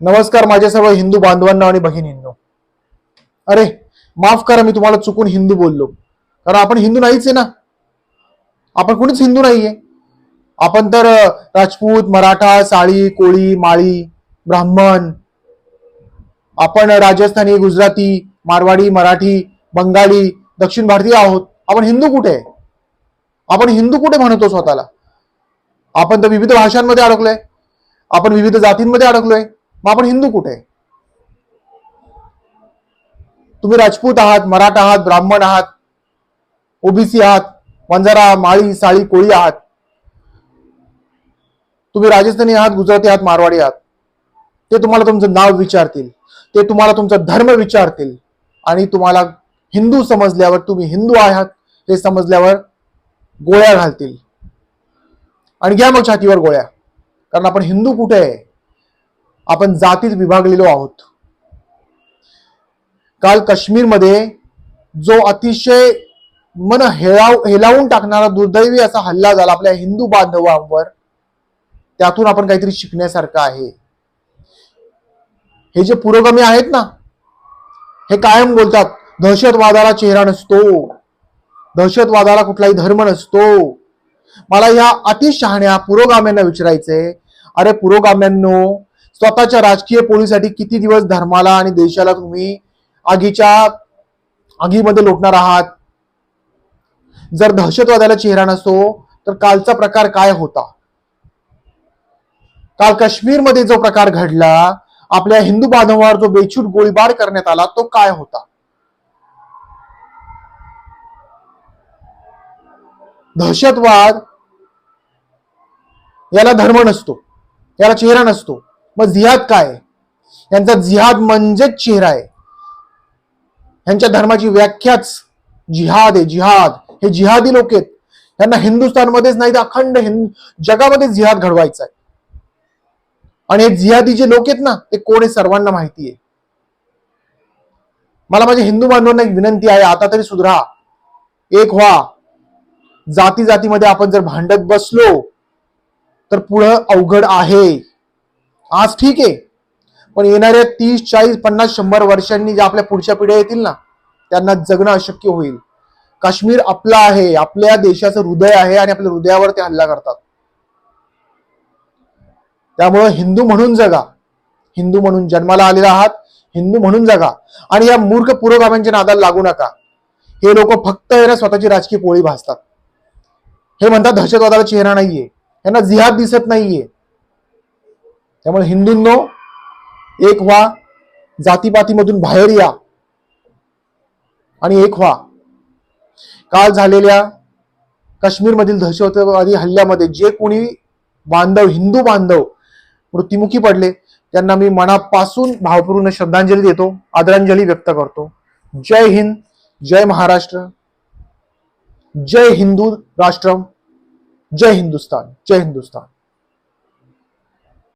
नमस्कार माझ्या सर्व हिंदू बांधवांना आणि बहिणींनो अरे माफ करा मी तुम्हाला चुकून हिंदू बोललो. कारण आपण हिंदू नाहीच आहे ना? आपण कोणीच हिंदू नाहीये. आपण तर राजपूत मराठा साळी कोळी माळी ब्राह्मण. आपण राजस्थानी गुजराती मारवाडी मराठी बंगाली दक्षिण भारतीय आहोत. आपण हिंदू कुठे आहे? आपण हिंदू कुठे म्हणतो स्वतःला? आपण तर विविध भाषांमध्ये अडकलोय. आपण विविध जातींमध्ये अडकलोय. मग आपण हिंदू कुठे? आहे? तुम्ही राजपूत आहात मराठा आहात ब्राह्मण आहात ओबीसी आहात वंजारा माळी साळी कोळी आहात. तुम्ही राजस्थानी आहात गुजराती आहात मारवाडी आहात. ते तुम्हाला तुमचं नाव विचारतील. ते तुम्हाला तुमचा धर्म विचारतील. आणि तुम्हाला हिंदू समजल्यावर तुम्ही हिंदू आहात हे समजल्यावर गोळ्या घालतील. आणि घ्या मग छातीवर गोळ्या. कारण आपण हिंदू कुठे आहे? आपण जातीत विभागलेलो आहोत. काल काश्मीरमध्ये जो अतिशय मन हेळाव हेलावून टाकणारा दुर्दैवी असा हल्ला झाला आपल्या हिंदू बांधवांवर त्यातून आपण काहीतरी शिकण्यासारखं आहे. हे जे पुरोगामी आहेत ना हे कायम बोलतात दहशतवादाला चेहरा नसतो दहशतवादाला कुठलाही धर्म नसतो. मला या अतिशहाण्या पुरोगाम्यांना विचारायचंय अरे पुरोगाम्यांनो स्वतःच्या राजकीय पोळीसाठी किती दिवस धर्माला आणि देशाला तुम्ही आगीच्या आगीमध्ये लोटणार आहात? जर दहशतवादाला चेहरा नसतो तर कालचा प्रकार काय होता? काल काश्मीरमध्ये जो प्रकार घडला आपल्या हिंदू बांधवांवर जो बेछूट गोळीबार करण्यात आला तो काय होता? दहशतवाद याला धर्म नसतो याला चेहरा नसतो. मग जिहाद काय? यांचा जिहाद म्हणजेच चेहरा आहे. यांच्या धर्माची व्याख्याच जिहाद आहे जिहाद. हे जिहादी लोक आहेत. यांना हिंदुस्थानमध्येच नाही तर अखंड हिंद जगामध्ये जिहाद घडवायचा आहे. आणि हे जिहादी जे लोक आहेत ना ते कोण आहे सर्वांना माहिती आहे. मला माझ्या हिंदू बांधवांना एक विनंती आहे आता तरी सुधरा. एक व्हा. जाती जातीमध्ये आपण जर भांडत बसलो तर पुढं अवघड आहे. आज ठीक आहे. पण येणाऱ्या तीस चाळीस पन्नास शंभर वर्षांनी ज्या आपल्या पुढच्या पिढ्या येतील ना त्यांना जगणं अशक्य होईल. काश्मीर आपला आहे आपल्या देशाचं हृदय आहे आणि आपल्या हृदयावर ते हल्ला करतात. त्यामुळं हिंदू म्हणून जगा. हिंदू म्हणून जन्माला आलेला आहात हिंदू म्हणून जगा. आणि या मूर्ख पुरोगाम्यांच्या नादाला लागू नका. हे लोक फक्त यांना स्वतःची राजकीय पोळी भासतात हे म्हणतात दहशतवादाला चेहरा नाहीये. यांना जिहाद दिसत नाहीये. त्यामुळे हिंदूंनो एक व्हा जातीपातीमधून बाहेर या. आणि एक व्हा. काल झालेल्या काश्मीरमधील दहशतवादी हल्ल्यामध्ये जे कोणी बांधव हिंदू बांधव मृत्युमुखी पडले त्यांना मी मनापासून भावपूर्ण श्रद्धांजली देतो आदरांजली व्यक्त करतो. जय हिंद जय महाराष्ट्र जय हिंदू राष्ट्रम जय हिंदुस्तान जय हिंदुस्तान.